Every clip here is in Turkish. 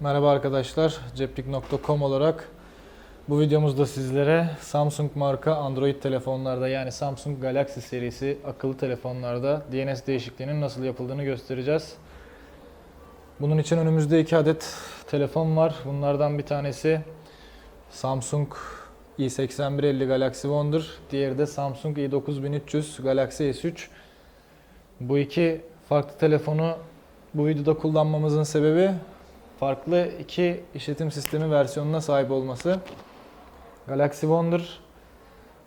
Merhaba arkadaşlar, ceplik.com olarak bu videomuzda sizlere Samsung marka Android telefonlarda yani Samsung Galaxy serisi akıllı telefonlarda DNS değişikliğinin nasıl yapıldığını göstereceğiz. Bunun için önümüzde iki adet telefon var. Bunlardan bir tanesi Samsung i8150 Galaxy Wonder, diğeri de Samsung i9300 Galaxy S3. Bu iki farklı telefonu bu videoda kullanmamızın sebebi farklı iki işletim sistemi versiyonuna sahip olması. Galaxy Wonder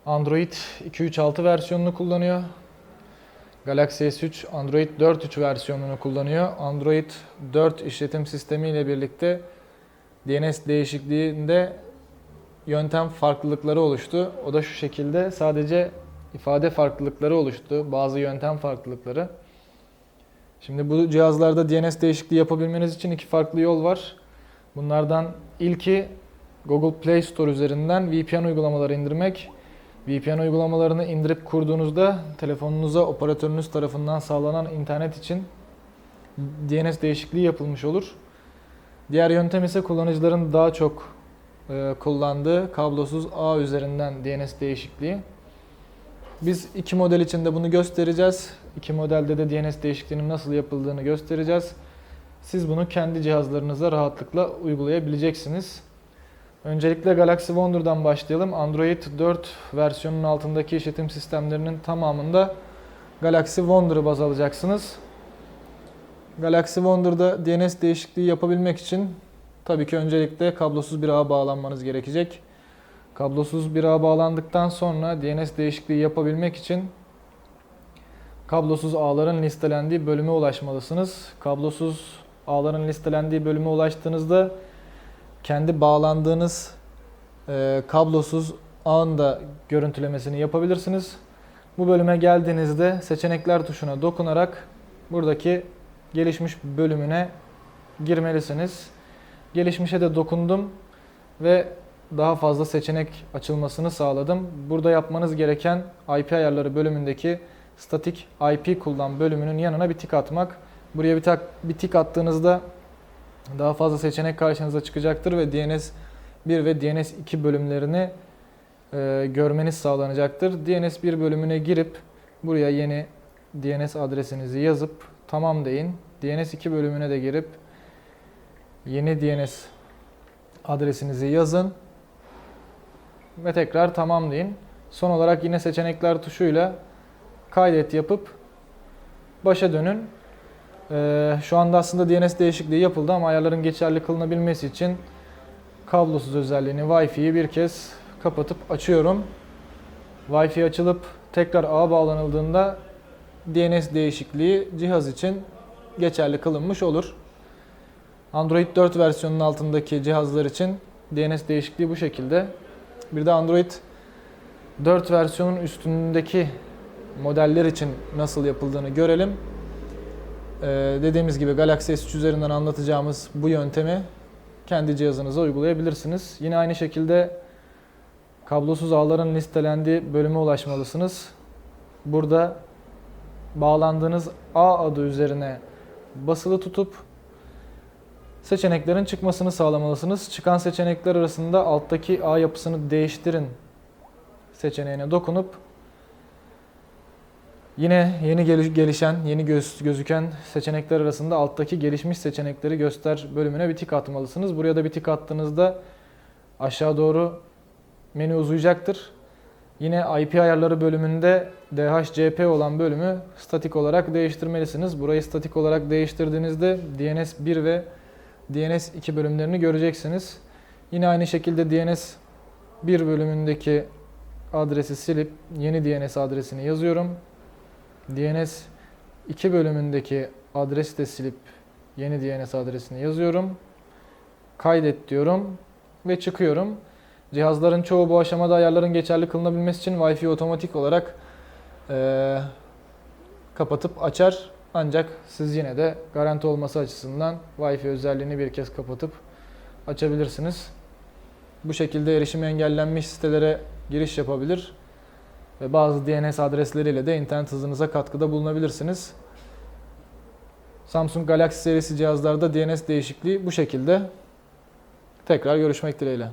Android 2.3.6 versiyonunu kullanıyor. Galaxy S3 Android 4.3 versiyonunu kullanıyor. Android 4 işletim sistemi ile birlikte DNS değişikliğinde yöntem farklılıkları oluştu. O da şu şekilde sadece ifade farklılıkları oluştu. Bazı yöntem farklılıkları. Şimdi bu cihazlarda DNS değişikliği yapabilmeniz için iki farklı yol var. Bunlardan ilki Google Play Store üzerinden VPN uygulamaları indirmek. VPN uygulamalarını indirip kurduğunuzda telefonunuza operatörünüz tarafından sağlanan internet için DNS değişikliği yapılmış olur. Diğer yöntem ise kullanıcıların daha çok e, kullandığı kablosuz ağ üzerinden DNS değişikliği. Biz iki model içinde bunu göstereceğiz. İki modelde de DNS değişikliğinin nasıl yapıldığını göstereceğiz. Siz bunu kendi cihazlarınıza rahatlıkla uygulayabileceksiniz. Öncelikle Galaxy Wonder'dan başlayalım. Android 4 versiyonunun altındaki işletim sistemlerinin tamamında Galaxy Wonder'ı baz alacaksınız. Galaxy Wonder'da DNS değişikliği yapabilmek için tabii ki öncelikle kablosuz bir ağa bağlanmanız gerekecek. Kablosuz bir ağa bağlandıktan sonra DNS değişikliği yapabilmek için kablosuz ağların listelendiği bölüme ulaşmalısınız. Kablosuz ağların listelendiği bölüme ulaştığınızda kendi bağlandığınız e, kablosuz ağın da görüntülemesini yapabilirsiniz. Bu bölüme geldiğinizde seçenekler tuşuna dokunarak buradaki gelişmiş bölümüne girmelisiniz. Gelişmişe de dokundum ve daha fazla seçenek açılmasını sağladım. Burada yapmanız gereken IP ayarları bölümündeki statik IP kullan bölümünün yanına bir tik atmak. Buraya bir, tak, bir tik attığınızda daha fazla seçenek karşınıza çıkacaktır ve DNS 1 ve DNS 2 bölümlerini e, görmeniz sağlanacaktır. DNS 1 bölümüne girip buraya yeni DNS adresinizi yazıp tamam deyin. DNS 2 bölümüne de girip yeni DNS adresinizi yazın ve tekrar tamam deyin. Son olarak yine seçenekler tuşuyla kaydet yapıp başa dönün. Ee, şu anda aslında DNS değişikliği yapıldı ama ayarların geçerli kılınabilmesi için kablosuz özelliğini Wi-Fi'yi bir kez kapatıp açıyorum. Wi-Fi açılıp tekrar ağa bağlanıldığında DNS değişikliği cihaz için geçerli kılınmış olur. Android 4 versiyonunun altındaki cihazlar için DNS değişikliği bu şekilde. Bir de Android 4 versiyonun üstündeki modeller için nasıl yapıldığını görelim. Ee, dediğimiz gibi Galaxy S3 üzerinden anlatacağımız bu yöntemi kendi cihazınıza uygulayabilirsiniz. Yine aynı şekilde kablosuz ağların listelendiği bölüme ulaşmalısınız. Burada bağlandığınız ağ adı üzerine basılı tutup seçeneklerin çıkmasını sağlamalısınız. Çıkan seçenekler arasında alttaki ağ yapısını değiştirin seçeneğine dokunup yine yeni geliş- gelişen, yeni göz, gözüken seçenekler arasında alttaki gelişmiş seçenekleri göster bölümüne bir tik atmalısınız. Buraya da bir tik attığınızda aşağı doğru menü uzayacaktır. Yine IP ayarları bölümünde DHCP olan bölümü statik olarak değiştirmelisiniz. Burayı statik olarak değiştirdiğinizde DNS 1 ve DNS 2 bölümlerini göreceksiniz. Yine aynı şekilde DNS 1 bölümündeki adresi silip yeni DNS adresini yazıyorum. DNS 2 bölümündeki adresi de silip yeni DNS adresini yazıyorum. Kaydet diyorum ve çıkıyorum. Cihazların çoğu bu aşamada ayarların geçerli kılınabilmesi için Wi-Fi otomatik olarak eee, kapatıp açar. Ancak siz yine de garanti olması açısından Wi-Fi özelliğini bir kez kapatıp açabilirsiniz. Bu şekilde erişim engellenmiş sitelere giriş yapabilir ve bazı DNS adresleriyle de internet hızınıza katkıda bulunabilirsiniz. Samsung Galaxy serisi cihazlarda DNS değişikliği bu şekilde. Tekrar görüşmek dileğiyle.